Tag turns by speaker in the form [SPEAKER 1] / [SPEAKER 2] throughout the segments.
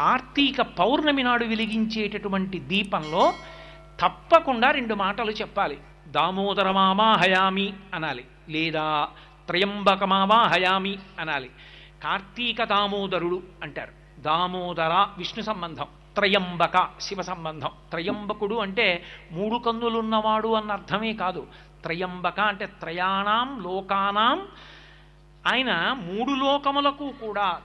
[SPEAKER 1] కార్తీక పౌర్ణమి నాడు వెలిగించేటటువంటి దీపంలో తప్పకుండా రెండు మాటలు చెప్పాలి. దామోదరమామా హయామి అనాలి లేదా త్రయంబకమామా హయామి అనాలి. కార్తీక దామోదరుడు అంటారు. దామోదర విష్ణు సంబంధం త్రయంబక శివ సంబంధం. త్రయంబకుడు అంటే మూడు కన్నులున్నవాడు అన్న అర్థమే కాదు. త్రయంబక అంటే త్రయాణం లోకానాం. ఆయన మూడు లోకములకు కూడా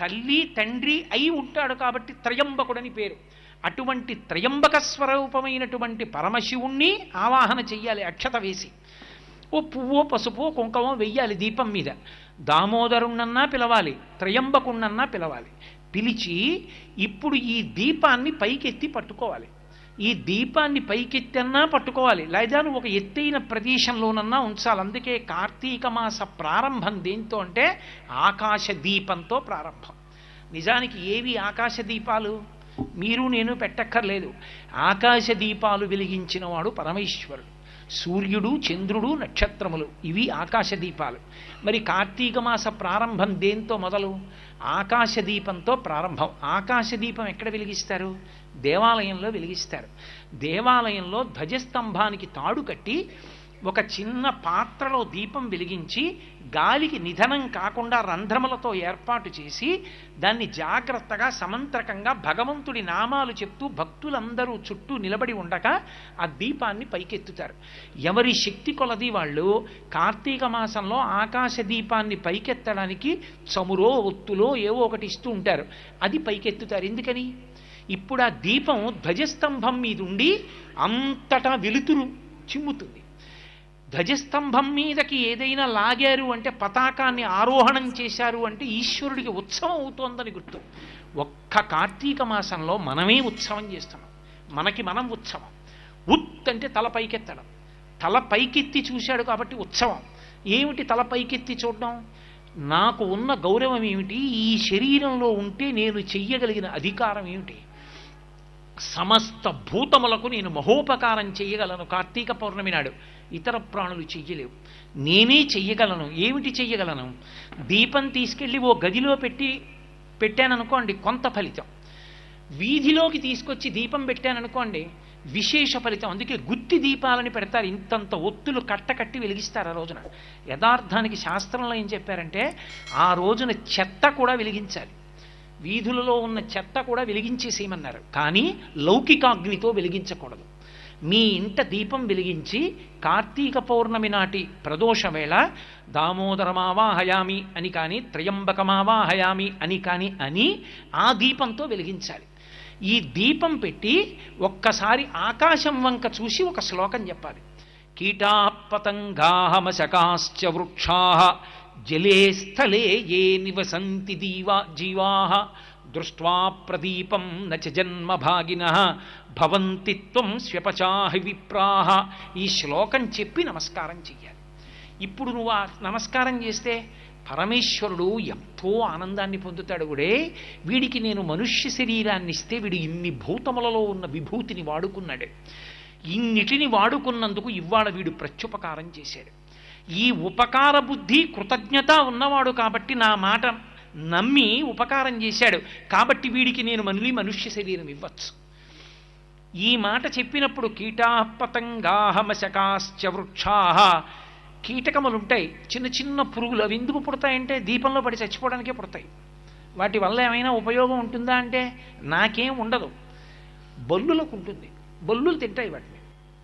[SPEAKER 1] తల్లి తండ్రి అయి ఉంటాడు కాబట్టి త్రయంబకుడని పేరు. అటువంటి త్రయంబక స్వరూపమైనటువంటి పరమశివుణ్ణి ఆవాహన చెయ్యాలి అక్షత వేసి. ఓ పువ్వో పసుపో కుంకమో వెయ్యాలి దీపం మీద. దామోదరుణ్ణన్నా పిలవాలి త్రయంబకుణ్ణన్నా పిలవాలి. పిలిచి ఇప్పుడు ఈ దీపాన్ని పైకెత్తి పట్టుకోవాలి. ఈ దీపాన్ని పైకెత్తన్నా పట్టుకోవాలి. లేదా నువ్వు ఒక ఎత్తైన ప్రదేశంలోనన్నా ఉంచాలి. అందుకే కార్తీక మాస ప్రారంభం దేంతో అంటే ఆకాశ దీపంతో ప్రారంభం. నిజానికి ఏవి ఆకాశ దీపాలు? మీరు నేను పెట్టక్కర్లేదు. ఆకాశ దీపాలు వెలిగించిన వాడు పరమేశ్వరుడు. సూర్యుడు చంద్రుడు నక్షత్రములు. ఇవి ఆకాశ దీపాలు. మరి కార్తీక మాస ప్రారంభం దేంతో మొదలు? ఆకాశ దీపంతో ప్రారంభం. ఆకాశ దీపం ఎక్కడ వెలిగిస్తారు? దేవాలయంలో వెలిగిస్తారు. దేవాలయంలో ధ్వజస్తంభానికి తాడు కట్టి ఒక చిన్న పాత్రలో దీపం వెలిగించి గాలికి నిధనం కాకుండా రంధ్రములతో ఏర్పాటు చేసి దాన్ని జాగ్రత్తగా సమంత్రకంగా భగవంతుడి నామాలు చెప్తూ భక్తులందరూ చుట్టూ నిలబడి ఉండగా ఆ దీపాన్ని పైకెత్తుతారు. ఎవరి శక్తి కొలది వాళ్ళు కార్తీక మాసంలో ఆకాశ దీపాన్ని పైకెత్తడానికి చమురో ఒత్తులో ఏవో ఒకటి ఇస్తూ ఉంటారు. అది పైకెత్తుతారు. ఎందుకని? ఇప్పుడు ఆ దీపం ధ్వజస్తంభం మీద ఉండి అంతటా వెలుతురు చిమ్ముతుంది. ధ్వజస్తంభం మీదకి ఏదైనా లాగారు అంటే పతాకాన్ని ఆరోహణం చేశారు అంటే ఈశ్వరుడికి ఉత్సవం అవుతోందని గుర్తు. ఒక్క కార్తీక మాసంలో మనమే ఉత్సవం చేస్తున్నాం. మనకి మనం ఉత్సవం. ఉత్ అంటే తల పైకెత్తడం. తల పైకెత్తి చూశాడు కాబట్టి ఉత్సవం. ఏమిటి తల పైకెత్తి చూడడం? నాకు ఉన్న గౌరవం ఏమిటి? ఈ శరీరంలో ఉంటే నేను చెయ్యగలిగిన అధికారం ఏమిటి? సమస్త భూతములకు నేను మహోపకారం చేయగలను. కార్తీక పౌర్ణమి నాడు ఇతర ప్రాణులు చెయ్యలేవు. నేనే చెయ్యగలను. ఏమిటి చెయ్యగలను? దీపం తీసుకెళ్ళి ఓ గదిలో పెట్టి పెట్టాననుకోండి కొంత ఫలితం. వీధిలోకి తీసుకొచ్చి దీపం పెట్టాననుకోండి విశేష ఫలితం. అందుకే గుత్తి దీపాలని పెడతారు. ఇంతంత ఒత్తులు కట్టకట్టి వెలిగిస్తారు ఆ రోజున. యథార్థానికి శాస్త్రంలో ఏం చెప్పారంటే ఆ రోజున చెత్త కూడా వెలిగించాలి. వీధులలో ఉన్న చెత్త కూడా వెలిగించేసేయమన్నారు. కానీ లౌకికాగ్నితో వెలిగించకూడదు. మీ ఇంట దీపం వెలిగించి కార్తీక పౌర్ణమి నాటి ప్రదోష వేళ దామోదరమావా హయామి అని కానీ త్రయంబకమావా హయామి అని కానీ అని ఆ దీపంతో వెలిగించాలి. ఈ దీపం పెట్టి ఒక్కసారి ఆకాశం వంక చూసి ఒక శ్లోకం చెప్పాలి. కీటాపతంగాహమశకాశ్చ వృక్షా జలే స్థలే ఏ నివసంతి దీవా జీవా? దృష్ట్వా ప్రదీపం నచ జన్మభాగిన భవంతి త్వం స్వ్యపచాహి విప్రాహ ఈ శ్లోకం చెప్పి నమస్కారం చెయ్యాలి. ఇప్పుడు నువ్వు ఆ నమస్కారం చేస్తే పరమేశ్వరుడు ఎంతో ఆనందాన్ని పొందుతాడు కూడా వీడికి నేను మనుష్య శరీరాన్ని ఇస్తే వీడు ఇన్ని భూతములలో ఉన్న విభూతిని వాడుకున్నాడు. ఇన్నిటిని వాడుకున్నందుకు ఇవాళ వీడు ప్రత్యుపకారం చేశాడు. ఈ ఉపకార బుద్ధి కృతజ్ఞత ఉన్నవాడు కాబట్టి నా మాట నమ్మి ఉపకారం చేశాడు. కాబట్టి వీడికి నేను మళ్ళీ మనుష్య శరీరం ఇవ్వచ్చు. ఈ మాట చెప్పినప్పుడు కీటాపతంగాహమశకాశ్చ వృక్షా కీటకములు ఉంటాయి చిన్న చిన్న పురుగులు అవి ఎందుకు పుడతాయంటే దీపంలో పడి చచ్చిపోవడానికే పుడతాయి. వాటి వల్ల ఏమైనా ఉపయోగం ఉంటుందా అంటే నాకేం ఉండదు. బల్లులకు ఉంటుంది. బల్లులు తింటాయి వాటిని.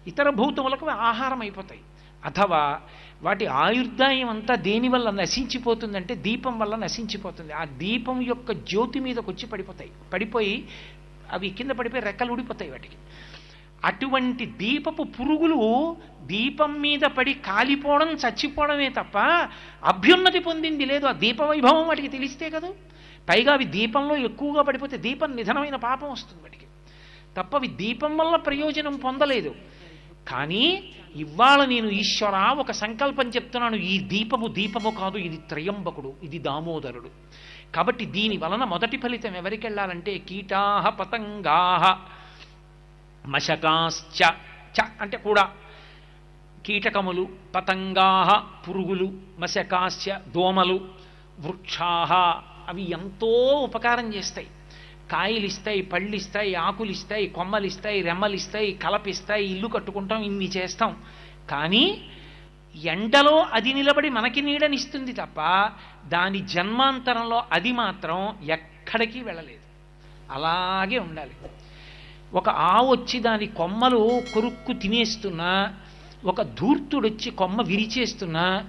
[SPEAKER 1] ఇతర భూతములకు ఆహారం అయిపోతాయి. అథవా వాటి ఆయుర్దాయం అంతా దేనివల్ల నశించిపోతుందంటే దీపం వల్ల నశించిపోతుంది. ఆ దీపం యొక్క జ్యోతి మీదకి వచ్చి పడిపోతాయి. పడిపోయి అవి కింద పడిపోయి రెక్కలు ఊడిపోతాయి వాటికి. అటువంటి దీపపు పురుగులు దీపం మీద పడి కాలిపోవడం చచ్చిపోవడమే తప్ప అభ్యున్నతి పొందింది లేదు. ఆ దీప వైభవం వాటికి తెలిస్తే కదా. పైగా అవి దీపంలో ఎక్కువగా పడిపోతే దీపం నిధనమైన పాపం వస్తుంది వాటికి. తప్ప అవి దీపం వల్ల ప్రయోజనం పొందలేదు. కానీ ఇవాళ నేను ఈశ్వర ఒక సంకల్పం చెప్తున్నాను. ఈ దీపము దీపము కాదు ఇది త్రయంబకుడు ఇది దామోదరుడు. కాబట్టి దీని వలన మొదటి ఫలితం ఎవరికి వెళ్ళాలంటే కీటాహ పతంగాహ మశకాశ్చ చ అంటే కూడా కీటకములు పతంగాహ పురుగులు మశకాశ్చ దోమలు వృక్షాహ అవి ఎంతో ఉపకారం చేస్తాయి. కాయలు ఇస్తాయి పళ్ళు ఇస్తాయి ఆకులు ఇస్తాయి కొమ్మలు ఇస్తాయి రెమ్మలు ఇస్తాయి కలపిస్తాయి ఇల్లు కట్టుకుంటాం ఇన్ని చేస్తాం. కానీ ఎండలో అది నిలబడి మనకి నీడనిస్తుంది తప్ప దాని జన్మాంతరంలో అది మాత్రం ఎక్కడికి వెళ్ళలేదు. అలాగే ఉండాలి. ఒక ఆవు వచ్చి దాని కొమ్మలు కొరుక్కు తినేస్తున్నా ఒక ధూర్తుడొచ్చి కొమ్మ విరిచేస్తున్నా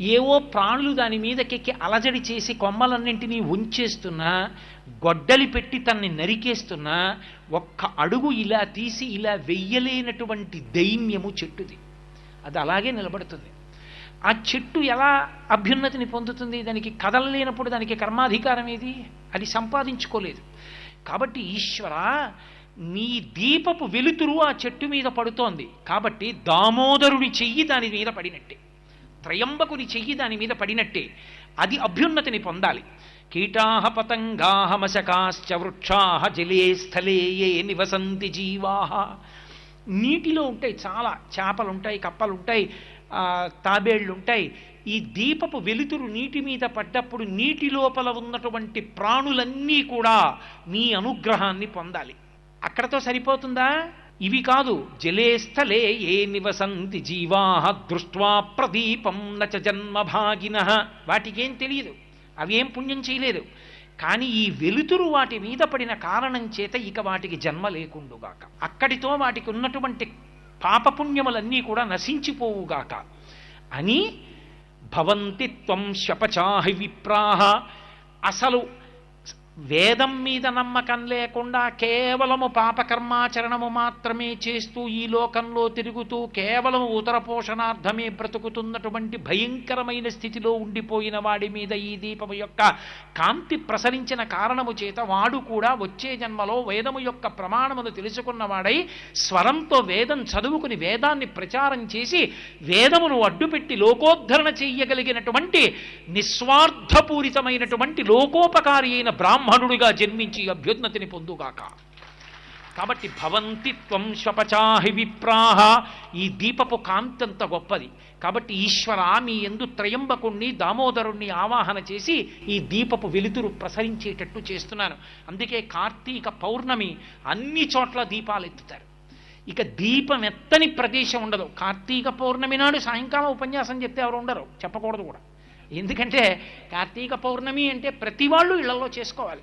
[SPEAKER 1] ఏవో ప్రాణులు దాని మీదకెక్కి అలజడి చేసి కొమ్మలన్నింటినీ ఉంచేస్తున్నా గొడ్డలి పెట్టి తన్ని నరికేస్తున్నా ఒక్క అడుగు ఇలా తీసి ఇలా వెయ్యలేనటువంటి దైన్యము చెట్టుది. అది అలాగే నిలబడుతుంది. ఆ చెట్టు ఎలా అభ్యున్నతిని పొందుతుంది? దానికి కదలలేనప్పుడు దానికి కర్మాధికారం ఏది? అది సంపాదించుకోలేదు. కాబట్టి ఈశ్వర నీ దీపపు వెలుతురు ఆ చెట్టు మీద పడుతోంది. కాబట్టి దామోదరుడి చెయ్యి దాని మీద పడినట్టే. త్రయంబకుని చెయ్యి దాని మీద పడినట్టే అది అభ్యున్నతిని పొందాలి. కీటాహ పతంగాహ మశకాశ్చ వృక్షాహ జలే స్థలే ఏ నివసంతి జీవాహ. నీటిలో ఉంటాయి చాలా చేపలు ఉంటాయి కప్పలు ఉంటాయి తాబేళ్ళు ఉంటాయి ఈ దీపపు వెలుతురు నీటి మీద పడ్డప్పుడు నీటి లోపల ఉన్నటువంటి ప్రాణులన్నీ కూడా మీ అనుగ్రహాన్ని పొందాలి. అక్కడతో సరిపోతుందా? ఇవి కాదు జలే స్థలే ఏ నివసంతి జీవాహ దృష్ట్వా ప్రదీపం నచ జన్మభాగిన. వాటికేం తెలియదు అవేం పుణ్యం చేయలేదు. కానీ ఈ వెలుతురు వాటి మీద పడిన కారణం చేత ఇక వాటికి జన్మ లేకుండుగాక. అక్కడితో వాటికి ఉన్నటువంటి పాపపుణ్యములన్నీ కూడా నశించిపోవుగాక. అని భవంతి త్వం శపచాహి విప్రాహ. అసలు వేదం మీద నమ్మకం లేకుండా కేవలము పాపకర్మాచరణము మాత్రమే చేస్తూ ఈ లోకంలో తిరుగుతూ కేవలం ఉదర పోషణార్థమే బ్రతుకుతున్నటువంటి భయంకరమైన స్థితిలో ఉండిపోయిన వాడి మీద ఈ దీపము యొక్క కాంతి ప్రసరించిన కారణము చేత వాడు కూడా వచ్చే జన్మలో వేదము యొక్క ప్రమాణమును తెలుసుకున్నవాడై స్వరంతో వేదం చదువుకుని వేదాన్ని ప్రచారం చేసి వేదమును అడ్డుపెట్టి లోకోద్ధరణ చెయ్యగలిగినటువంటి నిస్వార్థపూరితమైనటువంటి లోకోపకారి అయిన బ్రాహ్మణుడిగా జన్మించి అభ్యున్నతిని పొందుగాక. కాబట్టి భవంతి త్వం శపచాహి విప్రాహ ఈ దీపపు కాంతంత గొప్పది. కాబట్టి ఈశ్వర మీ ఎందు త్రయంబకుణ్ణి దామోదరుణ్ణి ఆవాహన చేసి ఈ దీపపు వెలుతురు ప్రసరించేటట్టు చేస్తున్నాను. అందుకే కార్తీక పౌర్ణమి అన్ని చోట్ల దీపాలు ఎత్తుతారు. ఇక దీపం ఎత్తని ప్రదేశం ఉండదు. కార్తీక పౌర్ణమి నాడు సాయంకాలం ఉపన్యాసం చెప్తే ఎవరు ఉండరు. చెప్పకూడదు కూడా. ఎందుకంటే కార్తీక పౌర్ణమి అంటే ప్రతి వాళ్ళు ఇళ్ళలో చేసుకోవాలి.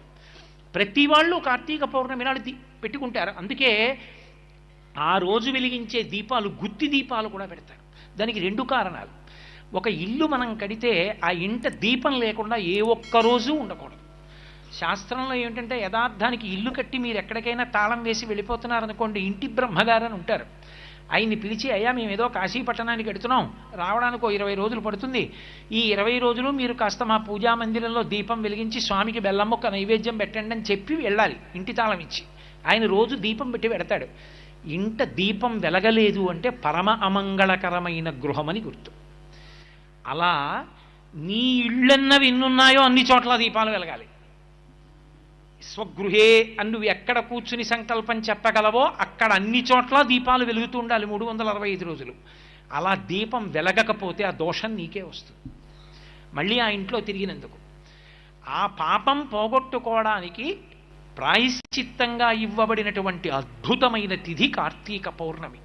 [SPEAKER 1] ప్రతి వాళ్ళు కార్తీక పౌర్ణమి నాడు పెట్టుకుంటారు. అందుకే ఆ రోజు వెలిగించే దీపాలు గుత్తి దీపాలు కూడా పెడతారు. దానికి రెండు కారణాలు. ఒక ఇల్లు మనం కడితే ఆ ఇంట దీపం లేకుండా ఏ ఒక్క రోజు ఉండకూడదు. శాస్త్రంలో ఏమిటంటే యథార్థానికి ఇల్లు కట్టి మీరు ఎక్కడికైనా తాళం వేసి వెళ్ళిపోతున్నారనుకోండి ఇంటి బ్రహ్మగారు అని ఉంటారు. ఆయన్ని పిలిచి అయ్యా మేము ఏదో కాశీ పట్టణానికి వెడుతున్నాం రావడానికి ఓ ఇరవై రోజులు పడుతుంది. ఈ ఇరవై రోజులు మీరు కాస్త మా పూజా మందిరంలో దీపం వెలిగించి స్వామికి బెల్లం మొక్క నైవేద్యం పెట్టండి అని చెప్పి వెళ్ళాలి ఇంటి తాళం ఇచ్చి. ఆయన రోజు దీపం పెట్టి పెడతాడు. ఇంట దీపం వెలగలేదు అంటే పరమ అమంగళకరమైన గృహమని గుర్తు. అలా నీ ఇళ్ళన్నవి ఎన్నున్నాయో అన్ని చోట్ల దీపాలు వెలగాలి. స్వగృహే అని నువ్వు ఎక్కడ కూర్చుని సంకల్పం చెప్పగలవో అక్కడ అన్ని చోట్ల దీపాలు వెలుగుతూ ఉండాలి మూడు వందల అరవై ఐదు రోజులు. అలా దీపం వెలగకపోతే ఆ దోషం నీకే వస్తుంది. మళ్ళీ ఆ ఇంట్లో తిరిగినందుకు. ఆ పాపం పోగొట్టుకోవడానికి ప్రాయశ్చిత్తంగా ఇవ్వబడినటువంటి అద్భుతమైన తిథి కార్తీక పౌర్ణమి.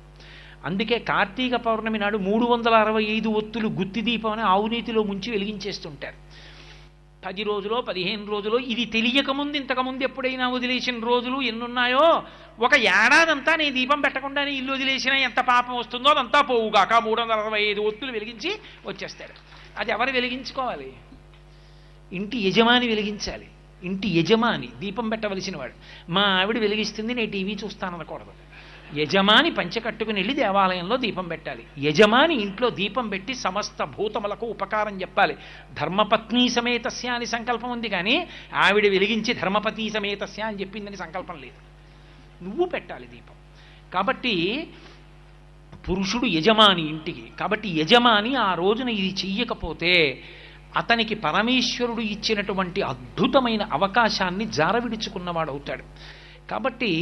[SPEAKER 1] అందుకే కార్తీక పౌర్ణమి నాడు మూడు వందల అరవై ఐదు ఒత్తులు గుత్తి దీపం అని ఆవునీతిలో ముంచి వెలిగించేస్తుంటారు. పది రోజులో పదిహేను రోజులో ఇది తెలియకముందు ఇంతకుముందు ఎప్పుడైనా వదిలేసిన రోజులు ఎన్నున్నాయో? ఒక ఏడాదంతా నేను దీపం పెట్టకుండానే ఇల్లు వదిలేసినా ఎంత పాపం వస్తుందో అదంతా పోవుగాక మూడు వందల అరవై ఐదు ఒత్తులు వెలిగించి వచ్చేస్తాడు. అది ఎవరు వెలిగించుకోవాలి? ఇంటి యజమాని వెలిగించాలి. ఇంటి యజమాని దీపం పెట్టవలసిన వాడు మా ఆవిడ వెలిగిస్తుంది నేను టీవీ చూస్తాననకూడదు. యజమాని పంచె కట్టుకుని వెళ్ళి దేవాలయంలో దీపం పెట్టాలి. యజమాని ఇంట్లో దీపం పెట్టి సమస్త భూతములకు ఉపకారం చెప్పాలి. ధర్మపత్ని సమేతస్య అని సంకల్పం ఉంది కానీ ఆవిడ వెలిగించి ధర్మపత్ని సమేతస్య అని చెప్పిందని సంకల్పం లేదు. నువ్వు పెట్టాలి దీపం. కాబట్టి పురుషుడు యజమాని ఇంటికి కాబట్టి యజమాని ఆ రోజున ఇది చెయ్యకపోతే అతనికి పరమేశ్వరుడు ఇచ్చినటువంటి అద్భుతమైన అవకాశాన్ని జారవిడుచుకున్నవాడు అవుతాడు కాబట్టి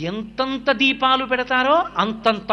[SPEAKER 1] ఎంతంత దీపాలు పెడతారో అంతంత